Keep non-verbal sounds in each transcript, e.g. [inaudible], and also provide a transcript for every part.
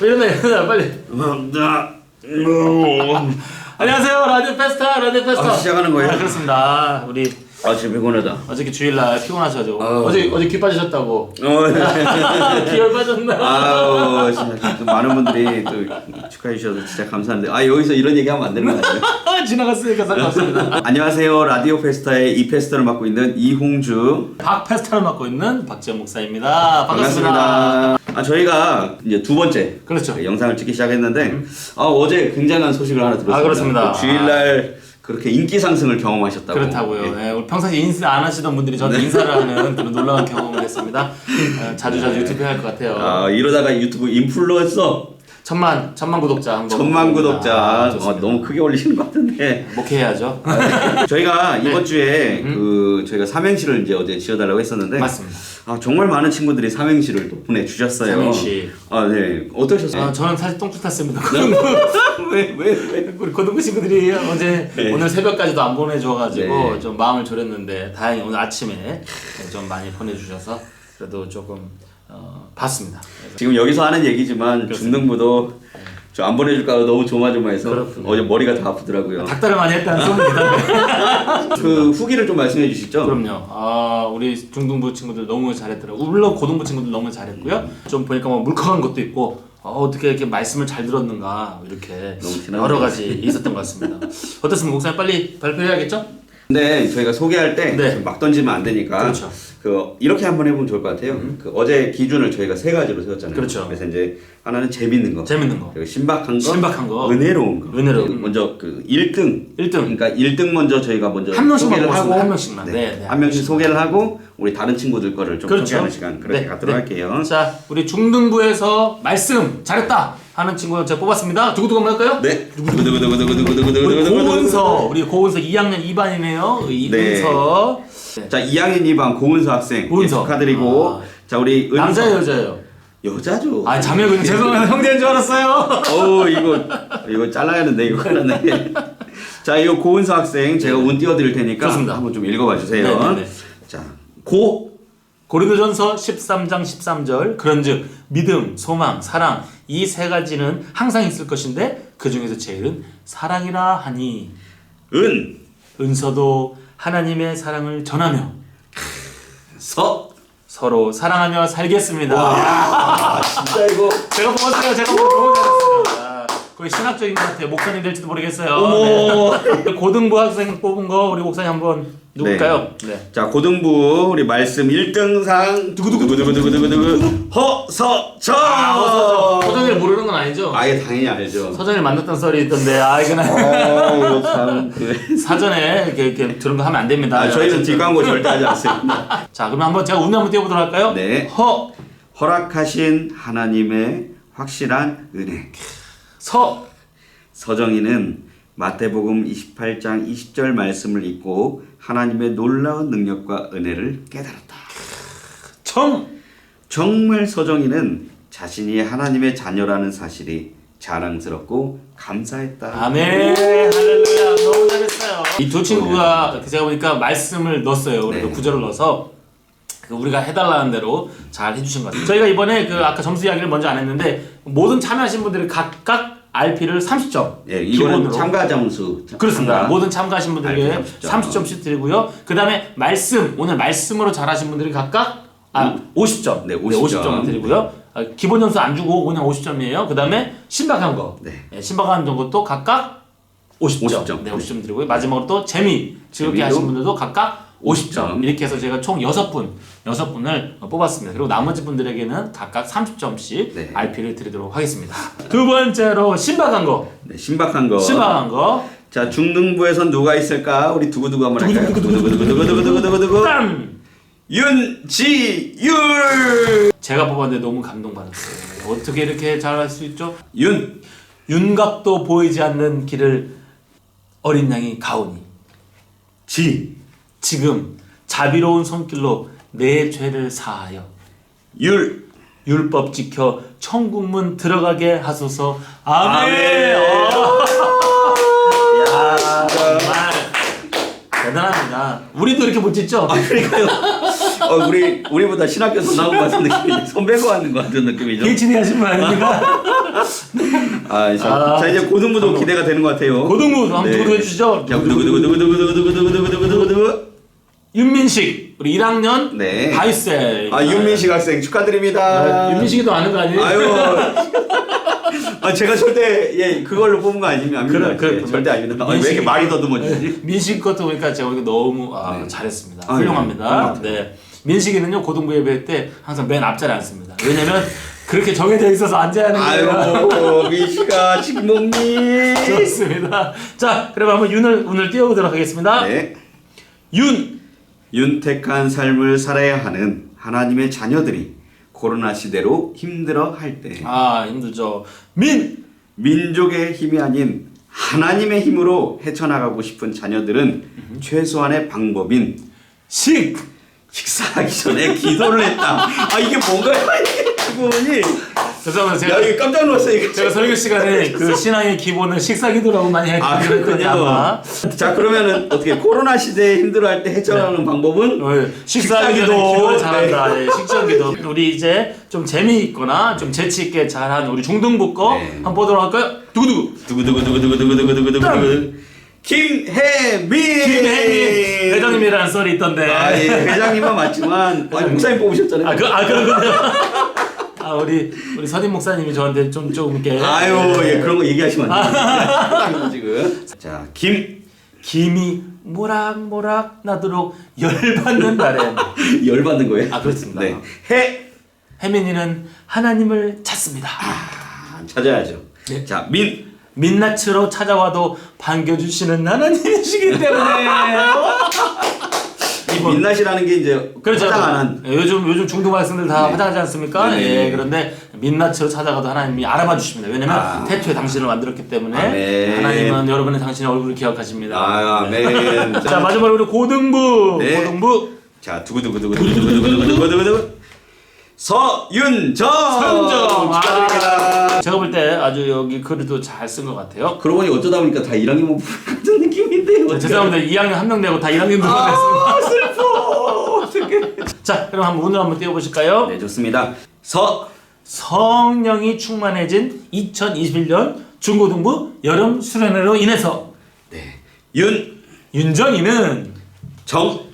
일어나 일어나 빨리. [laughs] 안녕하세요 라디오 페스타 라디오 페스타. 아, 시작하는 거예요? 아, 그렇습니다. 우리 아 진짜 피곤하다. 어저께 주일날 피곤하셔가지고 아우. 어제 어제 귀 빠지셨다고. 어, [laughs] 귀열 빠졌나? 아우 진짜 또 많은 분들이 또 축하해 주셔서 진짜 감사한데 아 여기서 이런 얘기하면 안 되는 거 아니에요? 지나갔으니까 상관없습니다. [laughs] 안녕하세요 라디오 페스타의 이 페스타를 맡고 있는 이홍주 박 페스타를 맡고 있는 박지영 목사입니다. 반갑습니다. 아 저희가 이제 두 번째 그렇죠. 그 영상을 찍기 시작했는데 아 어제 굉장한 소식을 하나 들었습니다. 아, 그렇습니다. 그 주일날 그렇게 인기 상승을 경험하셨다고. 그렇다고요. 예. 네, 우리 평상시 인사 안 하시던 분들이 저는 인사를 하는 [laughs] 그런 놀라운 경험을 했습니다. 어, 자주 자주 유튜브 해야 할 것 같아요. 아 이러다가 유튜브 인플루언서 천만 천만 구독자 한번 천만 구독자 아, 어, 좋습니다. 너무 크게 올리시는 것 같은데 목회해야죠. [laughs] 저희가 네. 이번 주에 그 저희가 삼행시를 이제 어제 지어달라고 했었는데 맞습니다. 아 정말 많은 친구들이 삼행시를 또 보내주셨어요. 삼행시. 아네 어떠셨어요? 어, 저는 사실 똥줄 탔습니다. 왜 왜 왜? 우리 고등부 친구들이 어제 네. 오늘 새벽까지도 안 보내줘가지고 네. 좀 마음을 졸였는데 다행히 오늘 아침에 좀 많이 보내주셔서 그래도 조금 어, 봤습니다. 지금 여기서 하는 얘기지만 그렇습니다. 중등부도 저 안 보내줄까 봐 너무 조마조마해서 그렇군요. 어제 머리가 다 아프더라고요. 닭다를 많이 했다는 소문입니다. [laughs] 그 후기를 좀 말씀해 주시죠. 그럼요. 아 우리 중등부 친구들 너무 잘했더라고. 물론 고등부 친구들 너무 잘했고요. 좀 보니까 뭐 물컹한 것도 있고 어, 어떻게 이렇게 말씀을 잘 들었는가 이렇게. 여러 가지 있었던 것 같습니다. [laughs] 어떻습니까, 목사님 빨리 발표해야겠죠? 근데 저희가 소개할 때 막 네. 던지면 안 되니까 그렇죠. 그 이렇게 한번 해보면 좋을 것 같아요. 그 어제 기준을 저희가 세 가지로 세웠잖아요. 그렇죠. 그래서 이제 하나는 재밌는 거, 재밌는 거. 그리고 신박한 거, 신박한 거. 은혜로운 거. 은혜로운 그리고 먼저 그 1등. 1등. 그러니까 1등 먼저 저희가 먼저 한 명씩만 소개를. 하고 한 명씩만. 네. 네, 네, 한 명씩 소개를 하고 우리 다른 친구들 거를 좀 그렇죠. 소개하는 시간 그렇게 네, 갖도록 네. 할게요. 자, 우리 중등부에서 말씀 잘했다 하는 친구 제가 뽑았습니다. 두구두구 한번 할까요? 네. 고은서, 우리 고은서 2학년 2반이네요. 이은서. 자, 2학년 2반 고은서 학생. 고은서. 축하드리고. 자, 우리 남자 여자요. 여자죠. 아, 자매 군 죄송해요. 형제인 줄 알았어요. 어 이거 이거 잘라야 하는데 이거 큰일 났네. 자, 이 고은서 학생 제가 운 띄워 드릴 테니까 좋습니다. 한번 좀 읽어 봐 주세요. 자, 고 고린도전서 13장 13절 그런즉 믿음, 소망, 사랑 이 세 가지는 항상 있을 것인데 그 중에서 제일은 사랑이라 하니 은, 은서도 하나님의 사랑을 전하며 서. 서로 사랑하며 살겠습니다. 와 진짜 이거 제가 뽑았어요. 제가 뽑았 너무 잘했어요. 아, 거의 신학적인 것 같아요. 목사님 될지도 모르겠어요. 어머. 네. [laughs] 고등부 학생 뽑은 거 우리 목사님 한번 누굴까요? 네. 자 고등부 우리 말씀 1등상 두구두구두구두구두구두구 허서정. 아, 서정이를 모르는 건 아니죠? 아예 당연히 알죠. 서정이를 만났던 썰이 있던데 아 이건 어, 참. 그. [laughs] 사전에 이렇게, 이렇게 들은 거 하면 안 됩니다. 아, 저희는 뒷광고 절대 하지 않습니다. [laughs] 자 그럼 한번 제가 운명 한번 띄워보도록 할까요? 네. 허, 허락하신 하나님의 확실한 은혜. 서, 서정이는 마태복음 28장 20절 말씀을 읽고 하나님의 놀라운 능력과 은혜를 깨달았다. 청, 정말 서정이는 자신이 하나님의 자녀라는 사실이 자랑스럽고 감사했다. 아멘, 할렐루야, 너무 잘했어요. 이 두 친구가 제가 보니까 말씀을 넣었어요. 우리 네. 그 구절을 넣어서 그 우리가 해달라는 대로 잘 해주신 것 같아요. 저희가 이번에 그 아까 점수 이야기를 먼저 안 했는데 모든 참여하신 분들이 각각 RP를 30점 예, 이거는 기본으로 참가 점수. 그렇습니다. 참가. 모든 참가하신 분들에게 RP 30점. 30점 씩 드리고요. 그 다음에 말씀, 오늘 말씀으로 잘하신 분들이 각각 아, 50점. 네, 50 점. 을 드리고요. 아, 기본 점수 안 주고 그냥 50점이에요. 그 다음에 신박한 거. 네. 예, 신박한 것도 각각 50점. 50 점. 네, 50점 드리고요. 마지막으로 또 재미, 즐겁게 하신 분들도 각각 50점. 50 점. 이렇게 해서 제가 총 6분, 6분을 뽑았습니다. 그리고 나머지 분들에게는 각각 30점씩 네. RP를 드리도록 하겠습니다. 두 번째로 신박한 거. 네, 신박한 거. 신박한 거. 자, 중등부에선 누가 있을까? 우리 두구두구 한번 할까요? 두구두구두구두구두구두구두구. 땀! 윤지율. 제가 뽑았는데 너무 감동받았어요. 어떻게 이렇게 잘 할 수 있죠? 윤. 윤곽도 보이지 않는 길을 어린 양이 가오니 지. 지금 자비로운 손길로 내 죄를 사하여 율. 율법 지켜 천국문 들어가게 하소서 아멘. 아멘. 어. 야 정말 대단합니다. 우리도 이렇게 못 짓죠? 아, 그러니까요. 어, 우리 우리보다 신학교에서 나온 것 같은 느낌이 선배고 하는 것 같은 느낌이죠. PhD 하신 분 아닙니까? 아, 자, 아, 자 이제 고등부도 기대가 되는 것 같아요. 고등부 한번 네. 두고 해주시죠. 자, 두구두구두구두구두구두구두구두구두구두구. 윤민식 우리 1학년 네. 바이셀. 아 윤민식 학생 축하드립니다. 아, 윤민식이도 아는 거 아니에요? 아유. [laughs] 아 제가 절대 예 그걸로 뽑은 거. 아닙니다. 그래, 그래. 예, 절대 아닙니다. 아, 왜 민식이- 이렇게 말이 더듬어지지? 민식 것도 보니까 제가 보니까 너무 아, 네. 잘했습니다. 아, 훌륭합니다. 네. 네. 민식이는요 고등부 예배 때 항상 맨 앞자리 앉습니다. 왜냐면 그렇게 정해져 있어서 앉아야 하는 거예요. 아유 [laughs] 민식아 직목님. 좋습니다. 자, 그럼 한번 윤을 오늘 띄워보도록 하겠습니다. 네. 윤 윤택한 삶을 살아야 하는 하나님의 자녀들이 코로나 시대로 힘들어 할 때 아 힘들죠. 민 민족의 힘이 아닌 하나님의 힘으로 헤쳐나가고 싶은 자녀들은 최소한의 방법인 식. 식사하기 전에 기도를 했다. 아 이게 뭔가요? [laughs] 이게 기본이 죄송합니다. 야 제가 이게 깜짝 놀랐어요. 제가 설교 시간에 그 신앙의 기본을 식사 기도라고 많이 했거든요. 아 그렇군요. 아마. 자 그러면은 어떻게 코로나 시대에 힘들어할 때 헤쳐나가는 방법은 어, 식사 기도 식사기도. 잘한다. 예, 식사 기도. 우리 이제 좀 재미있거나 좀 재치 있게 잘한 우리 중등부 거 네. 한번 보도록 할까요? 두구두구. 두구두구두구두구두구두구두구두구 김혜민 김혜민 회장님이라는 썰이 있던데. 아, 예, 회장님은 맞지만 아, 목사님 뽑으셨잖아요. 아, 그, 아 그렇군요. 아 우리 우리 선임 목사님이 저한테 좀좀 이렇게 아유, 예, 그런 거 얘기하시면 안 돼요. [laughs] 지금. 자, 김 김이 모락모락 나도록 열받는 날에 [laughs] 열받는 거예요? 아, 그렇습니다. 네. 해 혜민이는 하나님을 찾습니다. 아, 찾아야죠. 네. 자, 민 민낯으로 찾아와도 반겨주시는 하나님이시기 때문에 [laughs] 이분 민낯이라는 게 이제 그렇죠. 화장 안 한. 예, 요즘 요즘 중등 학생들 다 네. 화장하지 않습니까? 네네. 예, 그런데 민낯으로 찾아가도 하나님이 알아봐 주십니다. 왜냐면 아. 태초에 당신을 만들었기 때문에 아멘. 하나님은 여러분의 당신의 얼굴을 기억하십니다. 아, 아멘. 자 [laughs] 자, 마지막으로 고등부 네. 고등부 자, 두구두구두구두구두구두구두구두구두구 서윤정 서윤정. 축하드립니다. 제가 볼 때 아주 여기 글도 잘 쓴 것 같아요. 그러고 보니 어쩌다 보니까 다 1학년 [laughs] 같은 느낌인데요. 자, 죄송합니다. 2학년 한 명 되고 다 1학년 들어갔습니다. 아, 슬퍼. 어떡해. [laughs] 자, 그럼 한번 오늘 한번 띄워보실까요? 네, 좋습니다. 서 성령이 충만해진 2021년 중고등부 여름 수련회로 인해서 네. 윤 윤정이는 정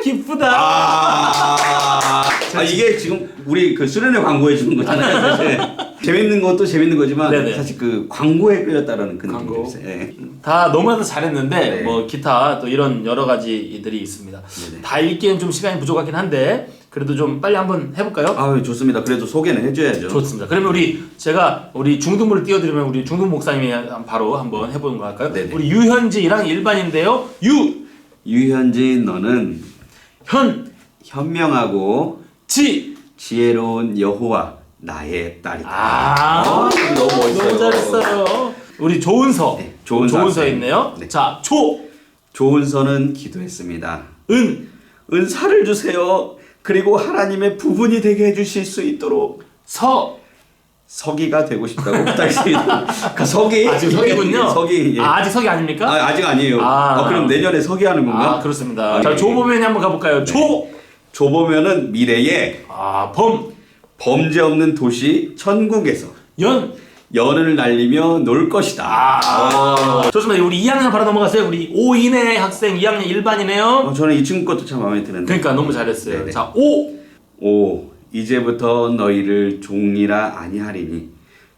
기쁘다. 아, [laughs] 아 이게 지금 우리 그 수련회 광고해 주는 거잖아요. [laughs] 사실. 재밌는 것도 재밌는 거지만 네네. 사실 그 광고에 끌렸다라는 그 광고. 느낌이 있어요. 네. 다 너무나도 잘했는데 네. 뭐 기타 또 이런 여러 가지 이들이 있습니다. 네네. 다 읽기엔 좀 시간이 부족하긴 한데 그래도 좀 빨리 한번 해볼까요? 아, 좋습니다. 그래도 소개는 해줘야죠. 좋습니다. 그러면 우리 제가 우리 중등부를 띄워드리면 우리 중등 목사님이 바로 한번 해보는 거 할까요? 네네. 우리 유현지랑 일반인데요. 유, 유현진 너는 현, 현명하고 지. 지혜로운 여호와 나의 딸이다. 아, 어, 너무 멋있어요. 너무 잘했어요. 우리 조은서. 네, 조은서 조은서. 있네요. 네. 자, 조, 좋은 선은 기도했습니다. 은, 은사를 주세요. 그리고 하나님의 부분이 되게 해주실 수 있도록 서. 서기가 되고 싶다고 부탁드립니다. [laughs] 그 서기 아, 지금 석이군요. 예, 서기 예. 아, 아직 석이 아닙니까? 아, 아직 아니에요. 아. 어, 그럼 내년에 서기 하는 건가? 아, 그렇습니다. 아, 자, 예. 조보면이 한번 가볼까요? 조, 줘보면은 미래에 아, 범, 범죄 없는 도시 천국에서 연. 연을 날리며 놀 것이다. 아, 좋습니다. 우리 2학년 바로 넘어갔어요. 우리 오인혜 학생 2학년 일반이네요. 어, 저는 이 친구 것도 참 마음에 드는데. 그러니까 너무 잘했어요. 네네. 자, 오, 오 이제부터 너희를 종이라 아니하리니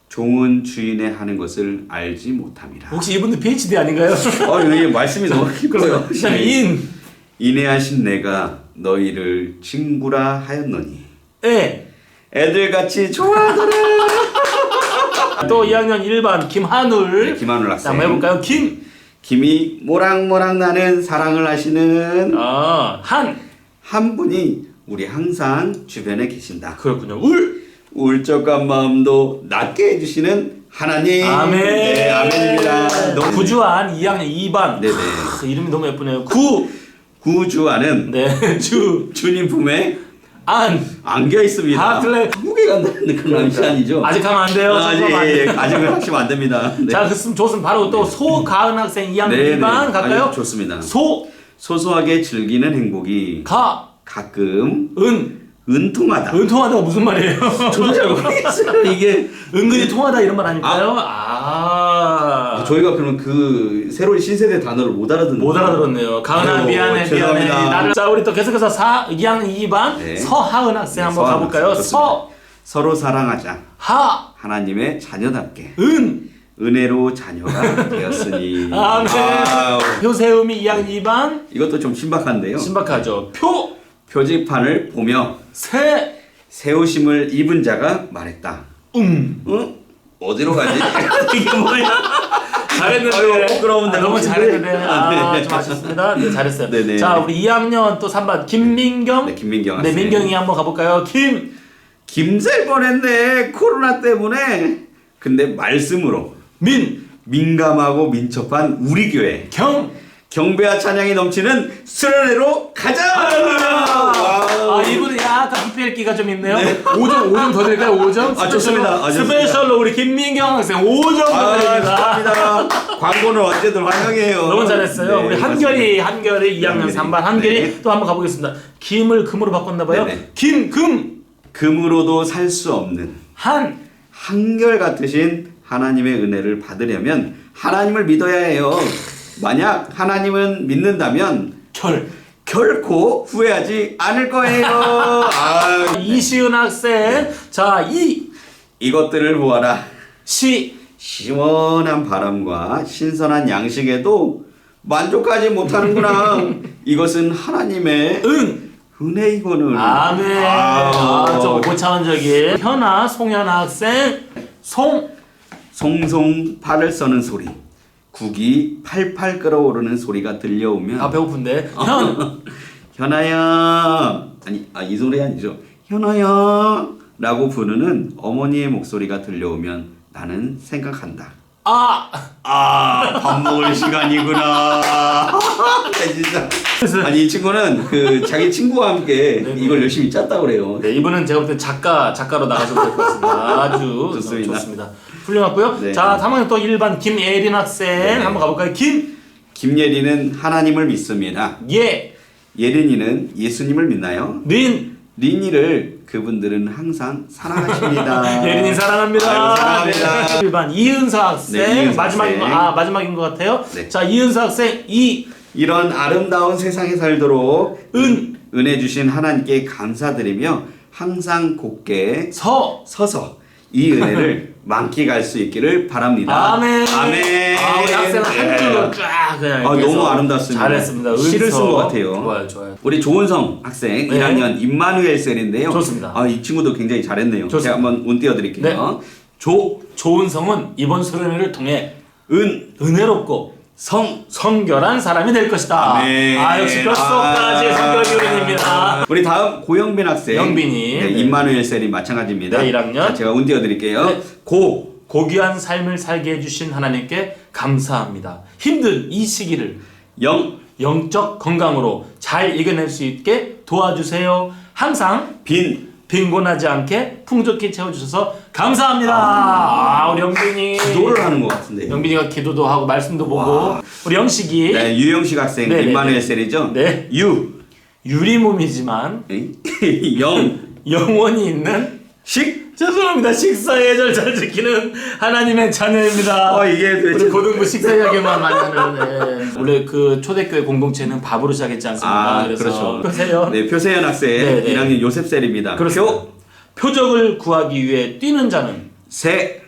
종은 주인의 하는 것을 알지 못함이라. 혹시 이분도 PhD 아닌가요? 어 이게 말씀이 너무 [laughs] 깊어요. 그다음에 인, 인내하신 내가 너희를 친구라 하였노니 에. 애들같이 좋아하더라. [laughs] 또 2학년 1반 김한울. 네, 김한울 자, 학생. 한번 해볼까요? 김, 김이 모락모락 나는 사랑을 하시는 아, 한. 한 분이 우리 항상 주변에 계신다. 그렇군요. 울. 울적한 마음도 낫게 해주시는 하나님. 아멘. 네, 아멘입니다. 너무 구주한 2학년 2반. 네네. 크, 이름이 너무 예쁘네요. 구. 구주와는 네, [laughs] 주. 주님 품에 안. 안겨 있습니다. 아, 그래. 한국에 간다는 그런 뜻이 아니죠? 아직 하면 안 돼요. 아직 잠깐만. 예, 아직은 하시면 안 됩니다. [laughs] 네. 자, 그럼 좋습니다. 바로 또 소가은 학생 2학년 네, 네. 2반 갈까요? 아주 좋습니다. 소, 소소하게 즐기는 행복이 가. 가끔 은 은통하다. 은통하다가 무슨 말이에요? [laughs] 저도 잘 모르겠어요. [laughs] 이게 은근히 통하다 이런 말 아닐까요? 아, 저희가 그러면 그 새로운 신세대 단어를 못 알아듣는 못 알아들었네요. 가은아 아유, 미안해 미안해. 죄송합니다. 나를 자 우리 또 계속해서 4 2학년 2반 네. 서하은 학생 한번 서하은 가볼까요? 학생, 좋습니다. 서로 사랑하자. 서하 하나님의 자녀답게 은 은혜로 자녀가 되었으니. 아멘. 아유, 표세음이 2학년 2반 이것도 좀 신박한데요. 신박하죠. 표 표지판을 보며 세 세우심을 입은 자가 말했다. 음. 응? 어디로 가지? [laughs] 이게 뭐야? 잘했는데. 아유, 부끄러운데. 아, 너무 잘했는데. 아, 네. 아, 좀 아쉽습니다. 네, 잘했어요. 네네. 자, 우리 2학년 또 3반 김민경. 네, 김민경 네. 민경이 한번 가볼까요? 김. 김살 뻔했네. 코로나 때문에. 근데 말씀으로 민. 민감하고 민첩한 우리 교회 경. 경배와 찬양이 넘치는 수련회로 가자. 아. 이분은 약간 기필기가 좀 있네요. 5점, 5점 더 드릴까요? 5점? 아, 좋습니다. 아, 좋습니다. 스페셜로 우리 김민경 학생 5점 더 아, 드립니다. 축하합니다. 광고는 언제든 환영해요. 너무 잘했어요. 네, 우리 한결이, 한결이 2학년 한결이. 3반 한결이 네. 또 한번 가보겠습니다. 김을 금으로 바꿨나봐요. 네 네. 김, 금, 금으로도 살 수 없는 한. 한결 같으신 하나님의 은혜를 받으려면 하나님을 믿어야 해요. 만약 하나님은 믿는다면 결. 결코 후회하지 않을 거예요. [laughs] 아, 이시은 학생. 자, 이. 이것들을 보아라. 시. 시원한 바람과 신선한 양식에도 만족하지 못하는구나. [laughs] 이것은 하나님의 은. 은혜 이거늘. 아멘. 아우. 아, 좀 고차원적인. 현아, 송현아 학생. 송. 송송 팔을 써는 소리. 국이 팔팔 끓어오르는 소리가 들려오면 아, 배고픈데. [laughs] 현. 현아야 아니 아 이 소리 아니죠 현아야라고 부르는 어머니의 목소리가 들려오면 나는 생각한다 아. 아 밥 먹을 시간이구나 [laughs] 진짜 아니 이 친구는 그 자기 친구와 함께 네네. 이걸 열심히 짰다 그래요 네, 이분은 제가 볼 때 작가, 작가로 나가셔도 될 것 같습니다. 아주 [laughs] 좋습니다. 좋습니다. 훌륭하고요. 네. 자, 다음은 또 1반 김예린 학생. 네. 한번 가볼까요? 김. 김예린은 하나님을 믿습니다 예. 예린이는 예수님을 믿나요 린. 린이를 그분들은 항상 사랑하십니다 [laughs] 예린이 사랑합니다. 아유, 사랑합니다 네. 1반 이은서 학생. 네, 이은서 마지막인 거, 학생. 아, 마지막인 것 같아요. 네. 자, 이은서 학생. 이. 이런 아름다운 세상에 살도록 은. 은혜 주신 하나님께 감사드리며 항상 곧게 서. 서서 이 은혜를 [laughs] 만끽할 수 있기를 바랍니다. 아멘. 아멘. 아, 우리 학생은 한 네. 줄로 쫙 그냥. 아, 너무 아름답습니다. 잘했습니다. 시를 은서. 쓴것 같아요. 좋아요, 좋아요. 우리 조은성 학생 네. 1학년 임마누엘 셀인데요. 좋습니다. 아, 이 친구도 굉장히 잘했네요. 좋습니다. 제가 한번 운 띄워드릴게요. 네. 조. 조은성은 이번 수련회를 통해 은, 은혜롭고 성, 성결한 사람이 될 것이다. 아멘. 아 역시 뼛속까지 아. 성결 유인입니다. 우리 다음 고영빈 학생. 영빈이. 네, 네. 임마누엘 셀이 마찬가지입니다. 네, 1학년. 자, 제가 운 띄워드릴게요. 네. 고, 고귀한 삶을 살게 해주신 하나님께 감사합니다. 힘든 이 시기를 영, 영적 건강으로 잘 이겨낼 수 있게 도와주세요. 항상 빈, 빈곤하지 않게 풍족히 채워주셔서 감사합니다. 아, 우리 영빈이 기도를 하는 것 같은데. 영빈이가 기도도 하고 말씀도 보고 와. 우리 영식이 네, 유영식 학생 네, 네, 임마누엘 네. 셀이죠. 네. 유, 유리몸이지만? 영, [laughs] 영원히 있는 식. 죄송합니다. 식사 예절 잘 지키는 하나님의 자녀입니다. 어, 이게 우리 도대체 고등부 식사 이야기만 많이 하는 네. 원래 그 초대교회 공동체는 밥으로 시작했지 않습니까? 아, 그래서 그렇죠. 표세요. 네, 표세연 학생 네, 네. 1학년 요셉 셀입니다. 그렇습니다. 표, 표적을 구하기 위해 뛰는 자는 세.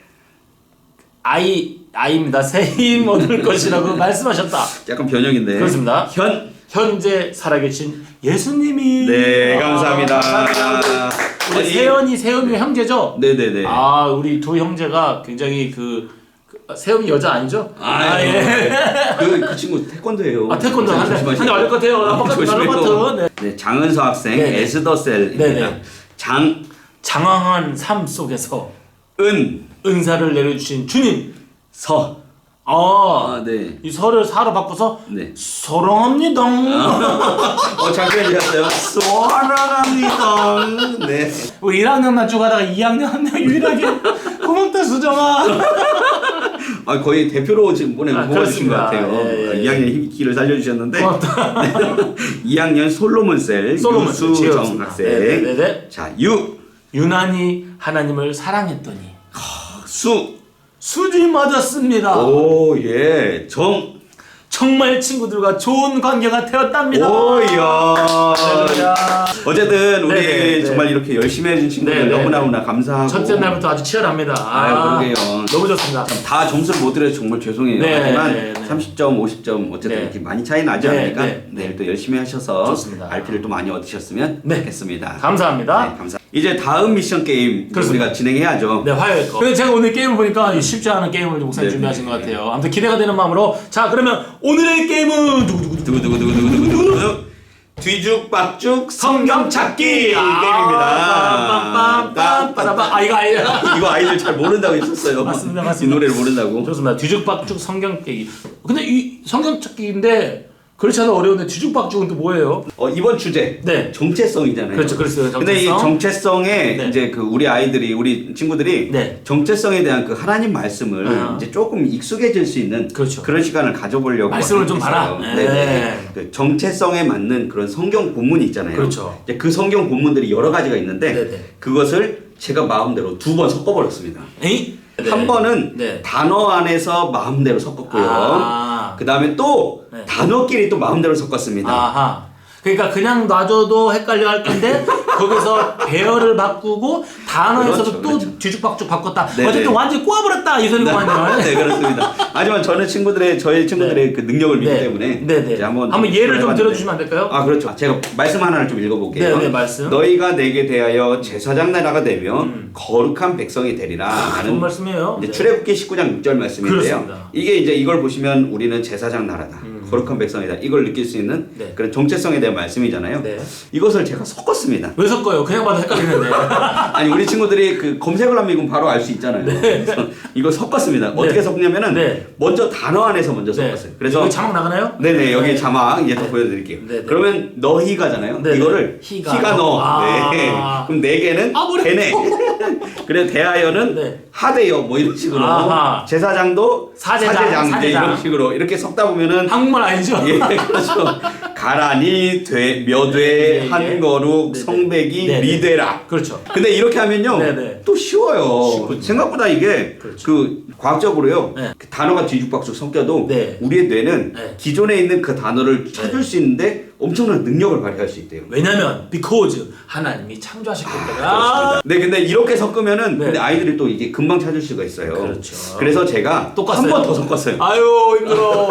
아이 아이입니다. 새힘 얻을 [laughs] 것이라고 말씀하셨다. 약간 변형인데. 그렇습니다. 현. 현재 살아계신 예수님이 네, 아, 감사합니다. 감사합니다. 우리 아니, 세연이 세연이 형제죠? 네, 네, 네. 아 우리 두 형제가 굉장히 그, 그 세연이 여자 아니죠? 아, 예. [laughs] 그, 그 친구 태권도예요. 아 태권도 한대. 한대 맞을 것 같아요. 어, 아빠가 조심해요. 나눠봤죠. 네. 네, 장은서 학생 네, 네. 에스더셀입니다. 네, 네. 장, 장황한 삶 속에서 은, 은사를 내려주신 주님. 서. 아, 아, 네. 이 설을 사로 바꿔서 네. 사랑합니다. 어, 장편이셨어요. 사랑합니다. 네. 우리 1학년만 쭉 하다가 2학년 한 명 유일하게 고맙다 수정아. 아, 거의 대표로 지금 이번에 아, 뽑아주신 것 그렇습니다. 같아요. 예, 예, 예. 2학년 희귀를 살려주셨는데 고맙다. 2학년 솔로몬셀 솔로몬 유수정 지혜였습니다. 학생. 네네 네. 자, 유, 유난히 하나님을 사랑했더니 수, 수지 맞았습니다. 오, 예, 정, 정말 친구들과 좋은 관계가 되었답니다. 오, 이야. 어쨌든 우리 네네, 네. 정말 이렇게 열심히 해준 친구들 네네, 너무너무나 감사하고 첫째 날부터 아주 치열합니다. 아유, 그러게요. 너무 좋습니다. 다 점수를 못 드려서 정말 죄송해요. 네, 하지만 네, 네. 30점, 50점 어쨌든 네. 이렇게 많이 차이 나지 네, 않으니까 네, 내일 또 열심히 하셔서 좋습니다. RP를 또 많이 얻으셨으면 네. 좋겠습니다. 감사합니다. 네, 감사. 이제 다음 미션 게임 그렇습니다. 우리가 진행해야죠. 네, 화요일 거. 근데 제가 오늘 게임을 보니까 쉽지 않은 게임을 목사님 네, 준비하신 네, 것 네. 같아요. 아무튼 기대가 되는 마음으로 자 그러면 오늘의 게임은 누구누구 두구두구두구두구두구 뒤죽박죽 성경 찾기 게임입니다. 빰빰빰 빰빰빰 아 이거 아니야. 이거 아이들 잘 모른다고 했었어요. 맞습니다, 이 맞습니다. 노래를 모른다고. 좋습니다. 뒤죽박죽 성경 깨기. 근데 이 성경 찾기인데 그렇지 않아 어려운데 뒤죽박죽은 또 뭐예요? 어, 이번 주제 네. 정체성이잖아요. 그렇죠, 그렇죠. 근데 이 정체성. 정체성에 네. 이제 그 우리 아이들이 우리 친구들이 네. 정체성에 대한 그 하나님 말씀을 아. 이제 조금 익숙해질 수 있는 그렇죠. 런 시간을 가져보려고 말씀을 좀. 봐라. 네. 네. 네. 그 정체성에 맞는 그런 성경 본문이 있잖아요. 그렇죠. 이제 그 성경 본문들이 여러 가지가 있는데 네, 네. 그것을 제가 마음대로 두 번 섞어버렸습니다. 에이? 한 번은 네. 단어 안에서 마음대로 섞었고요. 아. 그 다음에 또 네. 단어끼리 또 마음대로 섞었습니다. 아하. 그러니까 그냥 놔줘도 헷갈려 할 건데 거기서 배열을 바꾸고 단어에서도 그렇죠, 또 그렇죠. 뒤죽박죽 바꿨다. 네네. 어쨌든 완전히 꼬아버렸다 이 네, 소리구만요. 네, 그렇습니다. 하지만 저는 친구들의 저희 친구들의 그 능력을 믿기 네. 때문에 네네. 이제 한번 한번 예를 좀 해봤는데. 들어주시면 안 될까요? 아 그렇죠. 제가 말씀 하나를 좀 읽어볼게요. 네, 네, 말씀. 너희가 내게 대하여 제사장 나라가 되며 거룩한 백성이 되리라 좋은 하는 말씀이에요. 이제 네. 출애굽기 19장 6절 말씀인데요. 그렇습니다. 음. 이게 이제 이걸 보시면 우리는 제사장 나라다, 거룩한 백성이다. 이걸 느낄 수 있는 네. 그런 정체성에 대한 말씀이잖아요. 네. 이것을 제가 섞었습니다. 왜 섞어요? 그냥 봐도 헷갈리는데. [laughs] 아니 우리 친구들이 그 검색을 하면 이건 바로 알 수 있잖아요. 그래서 이거 섞었습니다. 어떻게 섞냐면은 네. 먼저 단어 안에서 먼저 네. 섞었어요. 그래서 여기 자막 나가나요? 네네 여기 네. 자막 이제 또 보여드릴게요. 네네. 그러면 너희가잖아요. 네네. 이거를 희가 희가, 너. 아. 네. 그럼 네 개는 아, 되네. 그래 대하여는 네. 하대여 뭐 이런 식으로 아하. 제사장도 사제장, 사제장, 사제장. 이런 식으로 이렇게 섞다 보면은 한국말 아니죠? 예 그렇죠. 가라니 네, 네, 한거룩. 성백이 네네. 리되라. 그렇죠. 근데 이렇게 하면요 네네. 또 쉬워요. 쉽군요. 생각보다 이게 그렇죠. 그 과학적으로요 네. 그 단어가 뒤죽박죽 섞여도 네. 우리의 뇌는 네. 기존에 있는 그 단어를 찾을 수 있는데 엄청난 능력을 발휘할 수 있대요. 왜냐면 because 하나님이 창조하셨기 때문에. 그렇습니다. 네, 근데 이렇게 섞으면은 네. 근데 아이들이 또 이게 금방 찾을 수가 있어요. 그렇죠. 그래서 제가. 한 번 더 섞었어요. 아유 힘들어.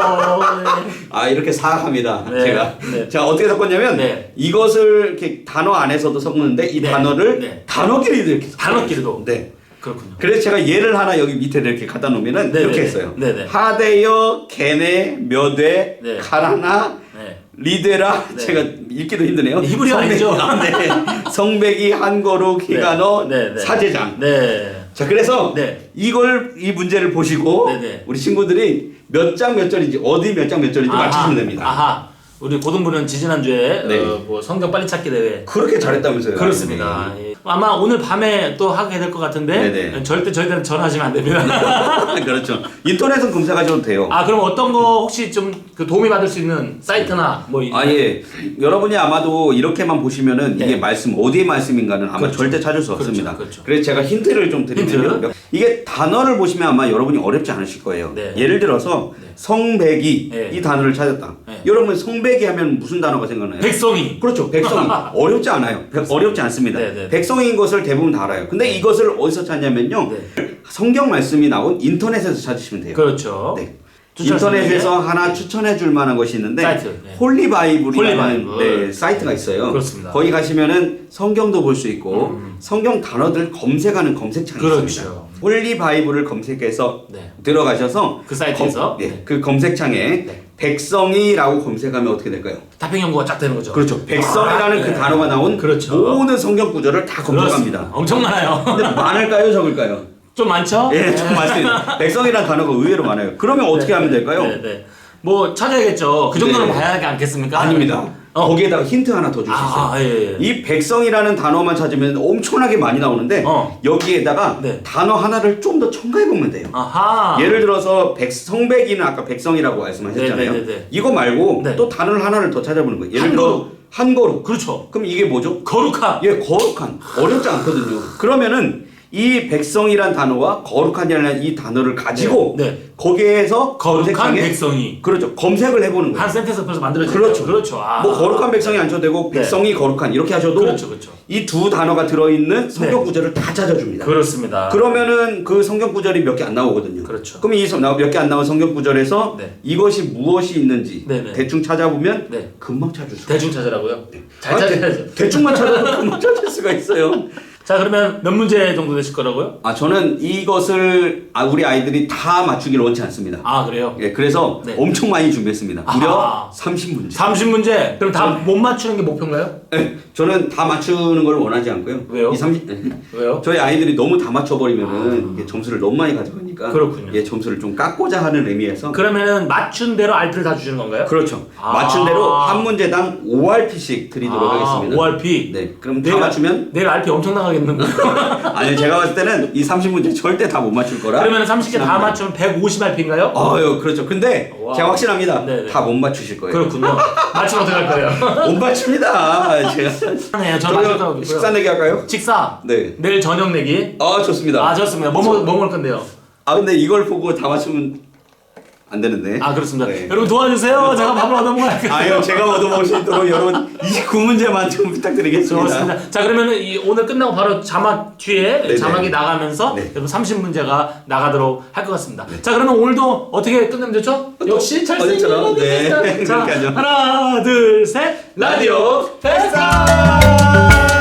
네. [laughs] 아 이렇게 사악합니다. 네. 제가 네. 자 어떻게 섞었냐면 네. 이것을 이렇게 단어 안에서도 섞는데 이 네. 단어를 네. 단어끼리도 이렇게 섞어요. 단어끼리도. 네. 그렇군요. 그래서 제가 예를 하나 여기 밑에 이렇게 갖다 놓으면은 네네네. 이렇게 했어요. 네네. 하대여, 개네, 몇회, 네. 카라나, 네. 리데라 네. 제가 읽기도 힘드네요. 성백이- 아니죠? 네. [laughs] 성백이 한거룩 히가노 네, 네. 사제장. 네. 자 그래서 네. 이걸 이 문제를 보시고 네네. 우리 친구들이 몇 장 몇 절인지 어디 몇 장 몇 절인지 아하, 맞히시면 됩니다. 아하. 우리 고등부는 지지난주에 네. 어, 뭐 성경 빨리 찾기 대회 그렇게 잘했다면서요? 그렇습니다. 예. 아마 오늘 밤에 또 하게 될 것 같은데 네네. 절대 저희들한테 전화하시면 안 됩니다. [laughs] 그렇죠. 인터넷은 검색하셔도 돼요. 아 그럼 어떤 거 혹시 좀 그 도움이 받을 수 있는 사이트나 뭐 이- 아 예. 여러분이 아마도 이렇게만 보시면은 네. 이게 말씀 어디의 말씀인가는 아마 그렇죠. 절대 찾을 수 그렇죠, 없습니다. 그렇죠. 래서 제가 힌트를 좀 드리면요. 힌트? 이게 단어를 보시면 아마 여러분이 어렵지 않으실 거예요. 네. 예를 들어서 네. 성백이 네. 이 단어를 찾았다. 네. 여러분 성백이 하면 무슨 단어가 생각나요? 백성이 그렇죠. 백성이 [laughs] 어렵지 않아요. 백- 어렵지 않습니다. 네, 네. 백성 인 것을 대부분 다 알아요. 근데 이것을 어디서 찾냐면요. 네. 성경 말씀이 나온 인터넷에서 찾으시면 돼요. 그렇죠. 네. 인터넷에서 하나 추천해 줄 만한 것이 있는데 사이트, 네. 홀리 바이블이라는 홀리바이블. 네, 사이트가 있어요. 그렇습니다. 거기 가시면은 성경도 볼 수 있고 음. 성경 단어들 검색하는 검색창이 그렇죠. 있습니다. 홀리 바이블을 검색해서 네. 들어가셔서 그 사이트에서? 검- 예, 네. 그 검색창에 네. 백성이라고 검색하면 어떻게 될까요? 답행 연구가 쫙 되는 거죠. 그렇죠. 백성이라는 아, 그 네. 단어가 나온 그렇죠. 모든 성경 구절을 다 검색합니다. 그렇습니다. 엄청 많아요. 근데 많을까요, 적을까요? 좀 많죠? 예, 좀 많습니다. 백성이라는 단어가 의외로 많아요. 그러면 어떻게 네, 하면 될까요? 네, 네. 뭐 찾아야겠죠. 그 정도는 네. 봐야 하지 않겠습니까? 아닙니다. 어. 거기에다가 힌트 하나 더줄수 있어요. 아, 예, 예. 이 백성이라는 단어만 찾으면 엄청나게 많이 나오는데 어. 여기에다가 네. 단어 하나를 좀 더 첨가해 보면 돼요. 아하. 예를 들어서 백, 성백이는 아까 백성이라고 말씀하셨잖아요. 네 네 네 네. 이거 말고 네. 또 단어를 하나를 더 찾아보는 거예요. 예를 들어. 한거룩. 그렇죠. 그럼 이게 뭐죠? 거룩한. 예, 거룩한. 어렵지 않거든요. 그러면은 이 백성이란 단어와 거룩한이라는 이 단어를 가지고 네, 네. 거기에서 거룩한 검색창에 백성이 그렇죠. 검색을 해보는 거예요. 한 센텐스 벌써 만들어졌죠. 그렇죠. 그렇죠. 아. 뭐 거룩한 백성이 안 쳐도 되고 네. 백성이 거룩한 이렇게 하셔도 그렇죠, 그렇죠. 이 두 단어가 들어있는 성경 구절을 다 찾아줍니다. 그렇습니다. 그러면은 그 성경 구절이 몇 개 안 나오거든요. 그렇죠. 그럼 이 몇 개 안 나온 성경 구절에서 네. 이것이 무엇이 있는지 네, 네. 대충 찾아보면 네. 금방 찾을 수. 대충 찾으라고요. 잘 아, 찾아야죠. 대, 대충만 찾아도 [laughs] 금방 찾을 수가 있어요. 자 그러면 몇 문제 정도 되실 거라고요? 아 저는 이것을 아, 우리 아이들이 다 맞추기를 원치 않습니다. 아 그래요? 예, 그래서 네. 엄청 많이 준비했습니다. 무려 아하. 30문제. 30문제. 그럼 다 못 맞추는 게 목표인가요? 예, 저는 다 맞추는 걸 원하지 않고요. 왜요? 이 30, 왜요? 저희 아이들이 너무 다 맞춰버리면은 이게 점수를 너무 많이 가져가니까 아. 그렇군요. 예, 점수를 좀 깎고자 하는 의미에서 그러면은 맞춘 대로 알피를 다 주시는 건가요? 그렇죠. 아. 맞춘 대로 한 문제당 5RP씩 드리도록 아, 하겠습니다. 5RP. 네, 그럼 다 내일 맞추면 내일 RP 엄청 나가겠는데. [laughs] 아니 제가 봤을 때는 이 30문제 절대 다 못 맞출 거라. 그러면 30개 다 확신합니다. 맞추면 150 RP인가요? 아유, 그렇죠. 근데 와. 제가 확신합니다. 네네. 다 못 맞추실 거예요. 그렇군요. 맞추면 어떡할 거예요? [laughs] 못 맞춥니다. 제가 네, 저 저희가 맞췄다고 식사 내기 할까요? 식사. 네. 내일 저녁 내기. 아 좋습니다. 아 좋습니다. 뭐, 먹- 뭐 먹을 건데요? 아 근데 이걸 보고 다 맞추면 안 되는데. 아 그렇습니다. 네. 여러분 도와주세요. 제가 밥을 얻어 먹어야 아유 제가 얻어먹을 수 있도록 여러분 29문제만 좀 부탁드리겠습니다. 좋습니다. 자 그러면은 이 오늘 끝나고 바로 자막 뒤에 네네. 자막이 나가면서 네. 여러분 30문제가 나가도록 할 것 같습니다. 자 그러면 오늘도 어떻게 끝내면 되죠? 역시 찰스입니다. 어제처럼? 네. [laughs] 자 그러니까요. 하나 둘 셋 라디오 라디오 페스타.